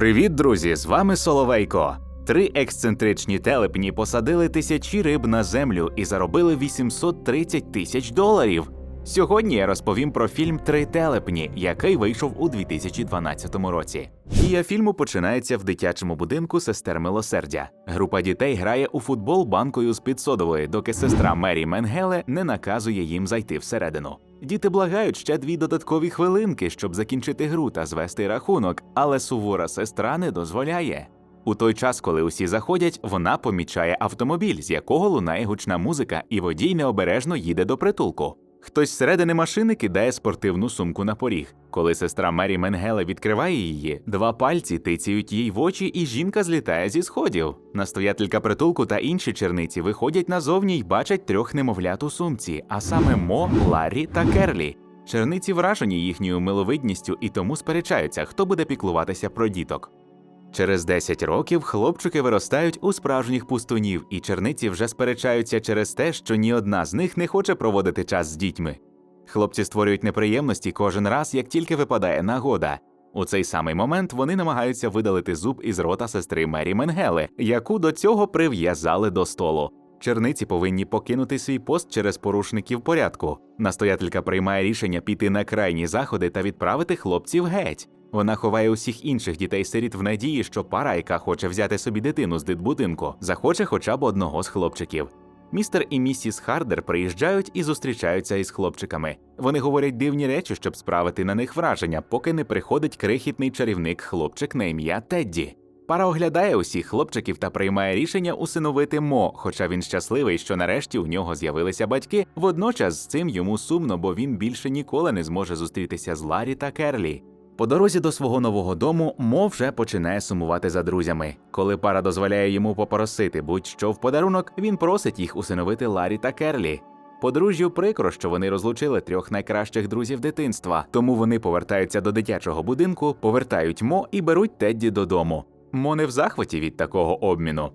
Привіт, друзі! З вами Соловейко. Три ексцентричні телепні посадили тисячі риб на землю і заробили 830 тисяч доларів. Сьогодні я розповім про фільм Три телепні, який вийшов у 2012 році. Дія фільму починається в дитячому будинку сестер милосердя. Група дітей грає у футбол банкою з підсодової, доки сестра Мері Менгеле не наказує їм зайти всередину. Діти благають ще дві додаткові хвилинки, щоб закінчити гру та звести рахунок, але сувора сестра не дозволяє. У той час, коли усі заходять, вона помічає автомобіль, з якого лунає гучна музика, і водій необережно їде до притулку. Хтось зсередини машини кидає спортивну сумку на поріг. Коли сестра Мері Менгеле відкриває її, два пальці тицяють їй в очі, і жінка злітає зі сходів. Настоятелька притулку та інші черниці виходять назовні й бачать трьох немовлят у сумці, а саме Мо, Ларрі та Керлі. Черниці вражені їхньою миловидністю і тому сперечаються, хто буде піклуватися про діток. Через 10 років хлопчики виростають у справжніх пустунів, і черниці вже сперечаються через те, що ні одна з них не хоче проводити час з дітьми. Хлопці створюють неприємності кожен раз, як тільки випадає нагода. У цей самий момент вони намагаються видалити зуб із рота сестри Мері Менгеле, яку до цього прив'язали до столу. Черниці повинні покинути свій пост через порушників порядку. Настоятелька приймає рішення піти на крайні заходи та відправити хлопців геть. Вона ховає усіх інших дітей-сиріт в надії, що пара, яка хоче взяти собі дитину з дитбудинку, захоче хоча б одного з хлопчиків. Містер і місіс Хардер приїжджають і зустрічаються із хлопчиками. Вони говорять дивні речі, щоб справити на них враження, поки не приходить крихітний чарівник хлопчик на ім'я Тедді. Пара оглядає усіх хлопчиків та приймає рішення усиновити Мо, хоча він щасливий, що нарешті у нього з'явилися батьки. Водночас з цим йому сумно, бо він більше ніколи не зможе зустрітися з Ларі та Керлі. По дорозі до свого нового дому Мо вже починає сумувати за друзями. Коли пара дозволяє йому попросити будь-що в подарунок, він просить їх усиновити Ларі та Керлі. Подружжю прикро, що вони розлучили трьох найкращих друзів дитинства, тому вони повертаються до дитячого будинку, повертають Мо і беруть Тедді додому. Мо не в захваті від такого обміну.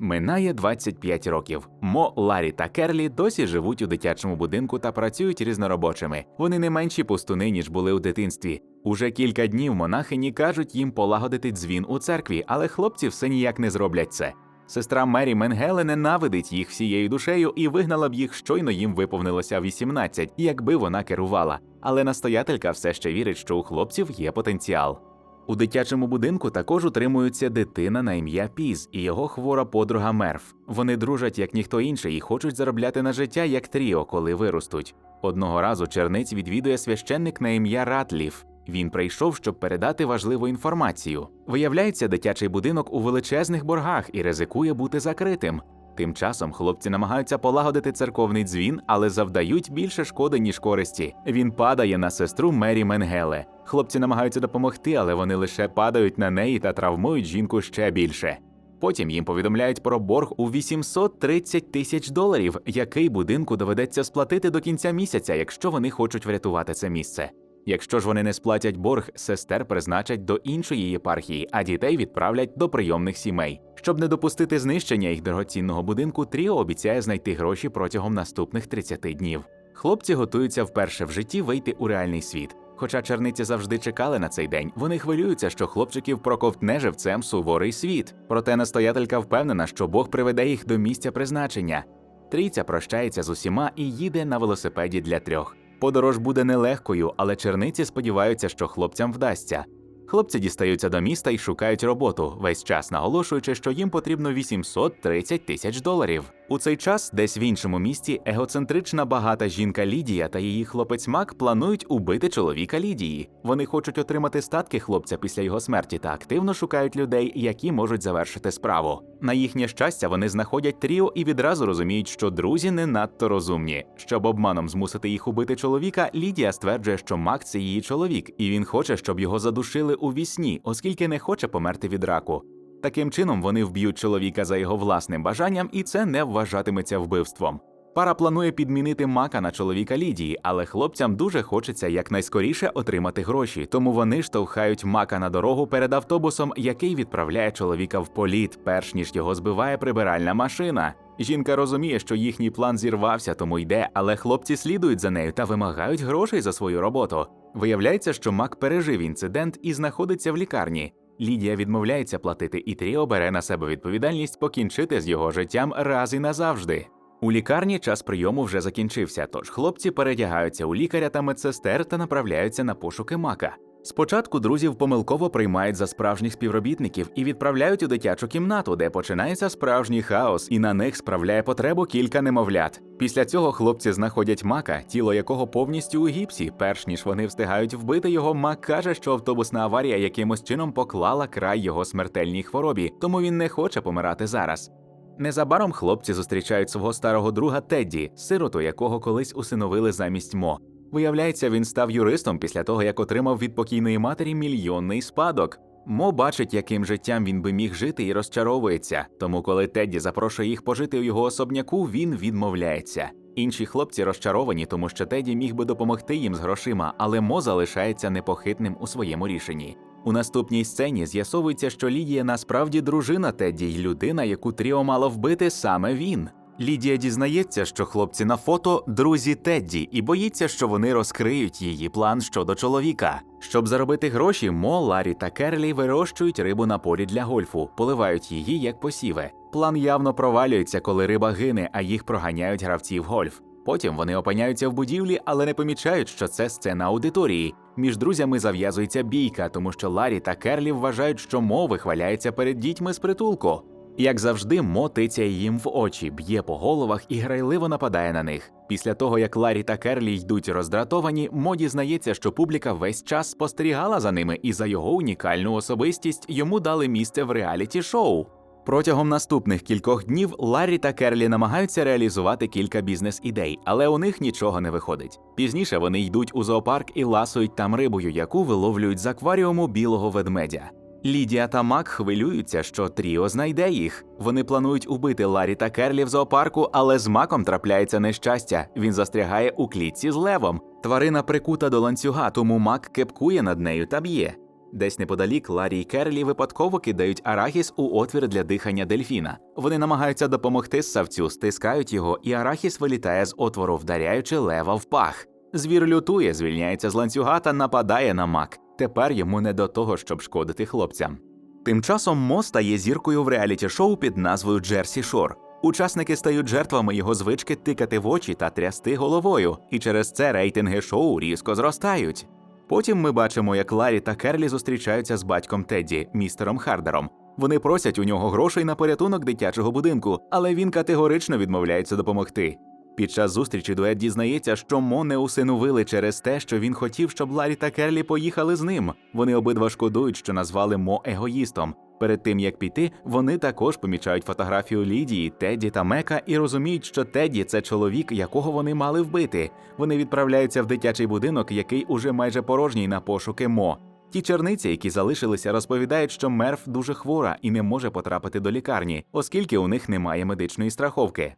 Минає 25 років. Мо, Ларі та Керлі досі живуть у дитячому будинку та працюють різноробочими. Вони не менші пустуни, ніж були у дитинстві. Уже кілька днів монахині кажуть їм полагодити дзвін у церкві, але хлопці все ніяк не зроблять це. Сестра Мері Менгеле ненавидить їх всією душею і вигнала б їх щойно їм виповнилося 18, якби вона керувала. Але настоятелька все ще вірить, що у хлопців є потенціал. У дитячому будинку також утримується дитина на ім'я Піз і його хвора подруга Мерф. Вони дружать як ніхто інший і хочуть заробляти на життя як тріо, коли виростуть. Одного разу черниць відвідує священник на ім'я Ратліф. Він прийшов, щоб передати важливу інформацію. Виявляється, дитячий будинок у величезних боргах і ризикує бути закритим. Тим часом хлопці намагаються полагодити церковний дзвін, але завдають більше шкоди, ніж користі. Він падає на сестру Мері Менгеле. Хлопці намагаються допомогти, але вони лише падають на неї та травмують жінку ще більше. Потім їм повідомляють про борг у 830 тисяч доларів, який будинку доведеться сплатити до кінця місяця, якщо вони хочуть врятувати це місце. Якщо ж вони не сплатять борг, сестер призначать до іншої єпархії, а дітей відправлять до прийомних сімей. Щоб не допустити знищення їх дорогоцінного будинку, Тріо обіцяє знайти гроші протягом наступних 30 днів. Хлопці готуються вперше в житті вийти у реальний світ. Хоча черниці завжди чекали на цей день, вони хвилюються, що хлопчиків проковтне живцем суворий світ. Проте настоятелька впевнена, що Бог приведе їх до місця призначення. Трійця прощається з усіма і їде на велосипеді для трьох. Подорож буде нелегкою, але черниці сподіваються, що хлопцям вдасться. Хлопці дістаються до міста і шукають роботу, весь час наголошуючи, що їм потрібно 830 тисяч доларів. У цей час, десь в іншому місті, егоцентрична багата жінка Лідія та її хлопець Мак планують убити чоловіка Лідії. Вони хочуть отримати статки хлопця після його смерті та активно шукають людей, які можуть завершити справу. На їхнє щастя, вони знаходять тріо і відразу розуміють, що друзі не надто розумні. Щоб обманом змусити їх убити чоловіка, Лідія стверджує, що Мак це її чоловік, і він хоче, щоб його задушили у вісні, оскільки не хоче померти від раку. Таким чином вони вб'ють чоловіка за його власним бажанням, і це не вважатиметься вбивством. Пара планує підмінити мака на чоловіка Лідії, але хлопцям дуже хочеться якнайскоріше отримати гроші, тому вони штовхають мака на дорогу перед автобусом, який відправляє чоловіка в політ, перш ніж його збиває прибиральна машина. Жінка розуміє, що їхній план зірвався, тому йде, але хлопці слідують за нею та вимагають грошей за свою роботу. Виявляється, що Мак пережив інцидент і знаходиться в лікарні. Лідія відмовляється платити, і Тріо бере на себе відповідальність покінчити з його життям раз і назавжди. У лікарні час прийому вже закінчився, тож хлопці передягаються у лікаря та медсестер та направляються на пошуки мака. Спочатку друзів помилково приймають за справжніх співробітників і відправляють у дитячу кімнату, де починається справжній хаос, і на них справляє потребу кілька немовлят. Після цього хлопці знаходять мака, тіло якого повністю у гіпсі. Перш ніж вони встигають вбити його, мак каже, що автобусна аварія якимось чином поклала край його смертельній хворобі, тому він не хоче помирати зараз. Незабаром хлопці зустрічають свого старого друга Тедді, сироту якого колись усиновили замість Мо. Виявляється, він став юристом після того, як отримав від покійної матері мільйонний спадок. Мо бачить, яким життям він би міг жити, і розчаровується. Тому, коли Тедді запрошує їх пожити у його особняку, він відмовляється. Інші хлопці розчаровані, тому що Теді міг би допомогти їм з грошима, але Мо залишається непохитним у своєму рішенні. У наступній сцені з'ясовується, що Лідія насправді дружина Тедді й людина, яку Тріо мало вбити саме він. Лідія дізнається, що хлопці на фото друзі Тедді, і боїться, що вони розкриють її план щодо чоловіка. Щоб заробити гроші, Мо, Ларі та Керлі вирощують рибу на полі для гольфу, поливають її як посіви. План явно провалюється, коли риба гине, а їх проганяють гравці в гольф. Потім вони опиняються в будівлі, але не помічають, що це сцена аудиторії. Між друзями зав'язується бійка, тому що Ларі та Керлі вважають, що Мо вихваляється перед дітьми з притулку. Як завжди, Мо тицяє їм в очі, б'є по головах і грайливо нападає на них. Після того, як Ларі та Керлі йдуть роздратовані, Мо дізнається, що публіка весь час спостерігала за ними, і за його унікальну особистість йому дали місце в реаліті-шоу. Протягом наступних кількох днів Ларрі та Керлі намагаються реалізувати кілька бізнес-ідей, але у них нічого не виходить. Пізніше вони йдуть у зоопарк і ласують там рибою, яку виловлюють з акваріуму білого ведмедя. Лідія та Мак хвилюються, що Тріо знайде їх. Вони планують убити Ларі та Керлі в зоопарку, але з маком трапляється нещастя. Він застрягає у клітці з левом. Тварина прикута до ланцюга, тому мак кепкує над нею та б'є. Десь неподалік Ларі й Керлі випадково кидають арахіс у отвір для дихання дельфіна. Вони намагаються допомогти ссавцю, стискають його, і арахіс вилітає з отвору, вдаряючи лева в пах. Звір лютує, звільняється з ланцюга та нападає на мак. Тепер йому не до того, щоб шкодити хлопцям. Тим часом Мо стає зіркою в реаліті-шоу під назвою Джерсі Шор. Учасники стають жертвами його звички тикати в очі та трясти головою, і через це рейтинги шоу різко зростають. Потім ми бачимо, як Ларі та Керлі зустрічаються з батьком Тедді, містером Хардером. Вони просять у нього грошей на порятунок дитячого будинку, але він категорично відмовляється допомогти. Під час зустрічі дует дізнається, що Мо не усиновили через те, що він хотів, щоб Ларі та Керлі поїхали з ним. Вони обидва шкодують, що назвали Мо егоїстом. Перед тим як піти, вони також помічають фотографію Лідії, Тедді та Мека і розуміють, що Тедді це чоловік, якого вони мали вбити. Вони відправляються в дитячий будинок, який уже майже порожній на пошуки Мо. Ті черниці, які залишилися, розповідають, що мерф дуже хвора і не може потрапити до лікарні, оскільки у них немає медичної страховки.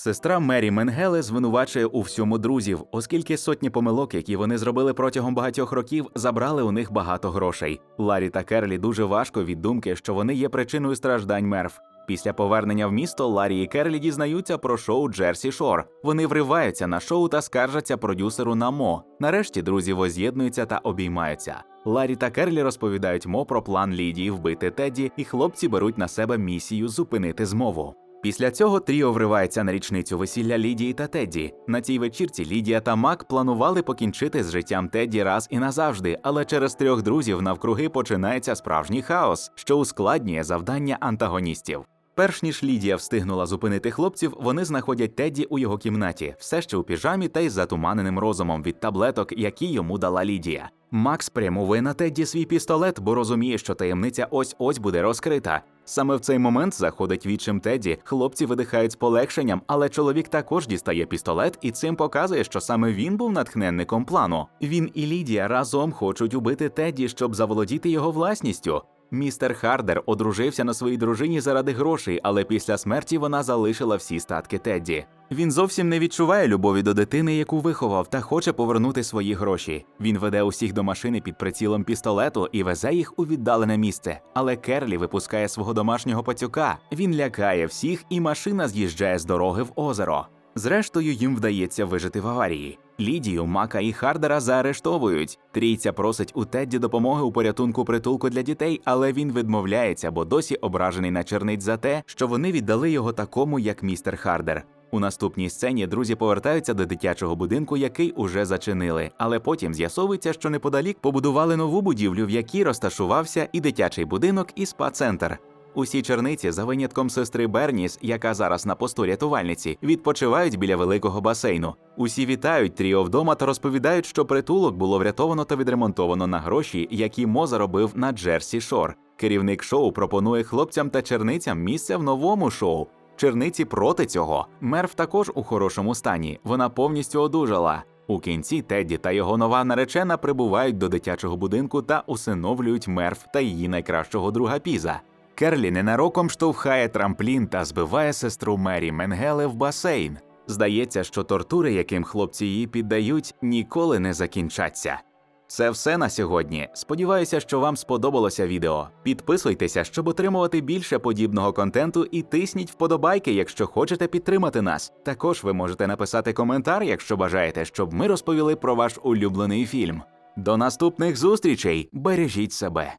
Сестра Мері Менгеле звинувачує у всьому друзів, оскільки сотні помилок, які вони зробили протягом багатьох років, забрали у них багато грошей. Ларі та Керлі дуже важко від думки, що вони є причиною страждань мерф. Після повернення в місто Ларі і Керлі дізнаються про шоу Джерсі Шор. Вони вриваються на шоу та скаржаться продюсеру на Мо. Нарешті друзі воз'єднуються та обіймаються. Ларі та Керлі розповідають Мо про план Лідії вбити Тедді, і хлопці беруть на себе місію зупинити змову. Після цього Тріо вривається на річницю весілля Лідії та Тедді. На цій вечірці Лідія та Мак планували покінчити з життям Тедді раз і назавжди, але через трьох друзів навкруги починається справжній хаос, що ускладнює завдання антагоністів. Перш ніж Лідія встигнула зупинити хлопців, вони знаходять Тедді у його кімнаті, все ще у піжамі та й затуманеним розумом від таблеток, які йому дала Лідія. Макс прямує на Тедді свій пістолет, бо розуміє, що таємниця ось ось буде розкрита. Саме в цей момент заходить відчим Теді. хлопці видихають з полегшенням, але чоловік також дістає пістолет і цим показує, що саме він був натхненником плану. Він і Лідія разом хочуть убити Теді, щоб заволодіти його власністю. Містер Хардер одружився на своїй дружині заради грошей, але після смерті вона залишила всі статки Тедді. Він зовсім не відчуває любові до дитини, яку виховав, та хоче повернути свої гроші. Він веде усіх до машини під прицілом пістолету і везе їх у віддалене місце. Але Керлі випускає свого домашнього пацюка. Він лякає всіх, і машина з'їжджає з дороги в озеро. Зрештою, їм вдається вижити в аварії. Лідію, Мака і Хардера заарештовують. Трійця просить у Тедді допомоги у порятунку притулку для дітей, але він відмовляється, бо досі ображений на черниць за те, що вони віддали його такому, як містер Хардер. У наступній сцені друзі повертаються до дитячого будинку, який уже зачинили, але потім з'ясовується, що неподалік побудували нову будівлю, в якій розташувався і дитячий будинок, і спа-центр. Усі черниці, за винятком сестри Берніс, яка зараз на посту рятувальниці, відпочивають біля великого басейну. Усі вітають тріо вдома та розповідають, що притулок було врятовано та відремонтовано на гроші, які Мо заробив на Джерсі Шор. Керівник шоу пропонує хлопцям та черницям місце в новому шоу. Черниці проти цього. Мерв також у хорошому стані. Вона повністю одужала. У кінці Тедді та його нова наречена прибувають до дитячого будинку та усиновлюють Мерв та її найкращого друга Піза. Керлі ненароком штовхає трамплін та збиває сестру Мері Менгеле в басейн. Здається, що тортури, яким хлопці її піддають, ніколи не закінчаться. Це все на сьогодні. Сподіваюся, що вам сподобалося відео. Підписуйтеся, щоб отримувати більше подібного контенту, і тисніть вподобайки, якщо хочете підтримати нас. Також ви можете написати коментар, якщо бажаєте, щоб ми розповіли про ваш улюблений фільм. До наступних зустрічей! Бережіть себе!